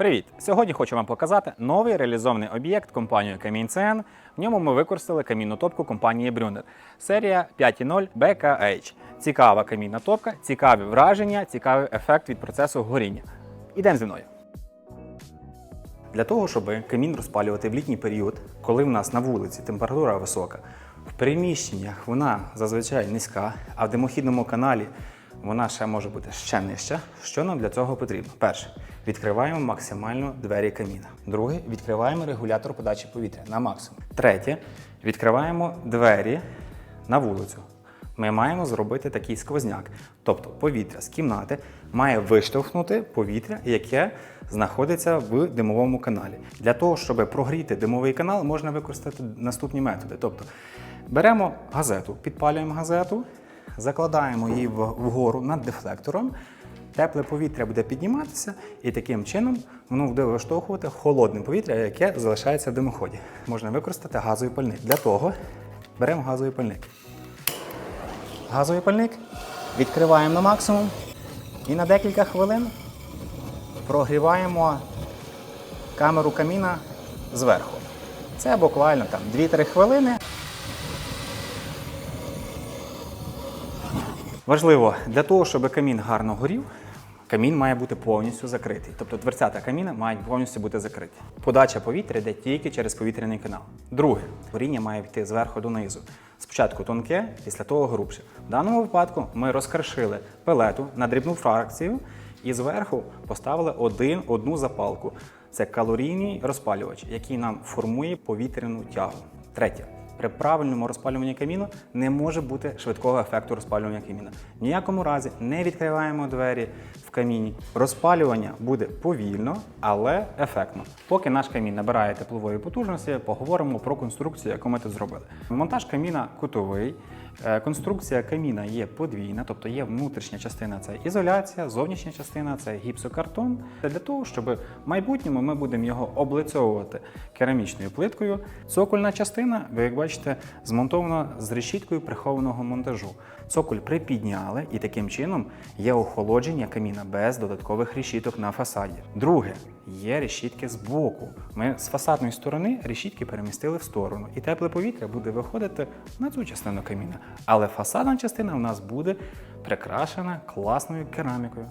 Привіт! Сьогодні хочу вам показати новий реалізований об'єкт компанією CN. В ньому ми використали камінну топку компанії Brunner. Серія 5.0 BKH. Цікава камінна топка, цікаві враження, цікавий ефект від процесу горіння. Ідемо зі мною. Для того, щоб камін розпалювати в літній період, коли в нас на вулиці температура висока, в приміщеннях вона зазвичай низька, а в димохідному каналі вона ще може бути ще нижча. Що нам для цього потрібно? Перше, відкриваємо максимально двері каміна. Друге, відкриваємо регулятор подачі повітря на максимум. Третє, відкриваємо двері на вулицю. Ми маємо зробити такий сквозняк. Тобто повітря з кімнати має виштовхнути повітря, яке знаходиться в димовому каналі. Для того, щоб прогріти димовий канал, можна використати наступні методи. Тобто беремо газету, підпалюємо газету, закладаємо її вгору над дефлектором. Тепле повітря буде підніматися, і таким чином воно буде виштовхувати холодне повітря, яке залишається в димоході. Можна використати газовий пальник. Для того беремо газовий пальник. Газовий пальник відкриваємо на максимум і на декілька хвилин прогріваємо камеру каміна зверху. Це буквально там 2-3 хвилини. Важливо, для того, щоб камін гарно горів, камін має бути повністю закритий. Тобто дверцята каміна мають повністю бути закриті. Подача повітря йде тільки через повітряний канал. Друге, горіння має йти зверху донизу. Спочатку тонке, після того грубше. В даному випадку ми розкришили пелету на дрібну фракцію і зверху поставили один, одну запалку. Це калорійний розпалювач, який нам формує повітряну тягу. Третє. При правильному розпалюванні каміну не може бути швидкого ефекту розпалювання каміна. В ніякому разі не відкриваємо двері в каміні. Розпалювання буде повільно, але ефектно. Поки наш камін набирає теплової потужності, поговоримо про конструкцію, яку ми тут зробили. Монтаж каміна кутовий. Е, Конструкція каміна є подвійна, тобто є внутрішня частина це ізоляція, зовнішня частина це гіпсокартон. Це для того, щоб в майбутньому ми будемо його облицьовувати керамічною плиткою. Цокольна частина, ви як бачите, змонтована з решіткою прихованого монтажу. Цоколь припідняли і таким чином є охолодження каміна без додаткових решіток на фасаді. Друге, є решітки з боку. Ми з фасадної сторони решітки перемістили в сторону, і тепле повітря буде виходити на цю частину каміна. Але фасадна частина у нас буде прикрашена класною керамікою.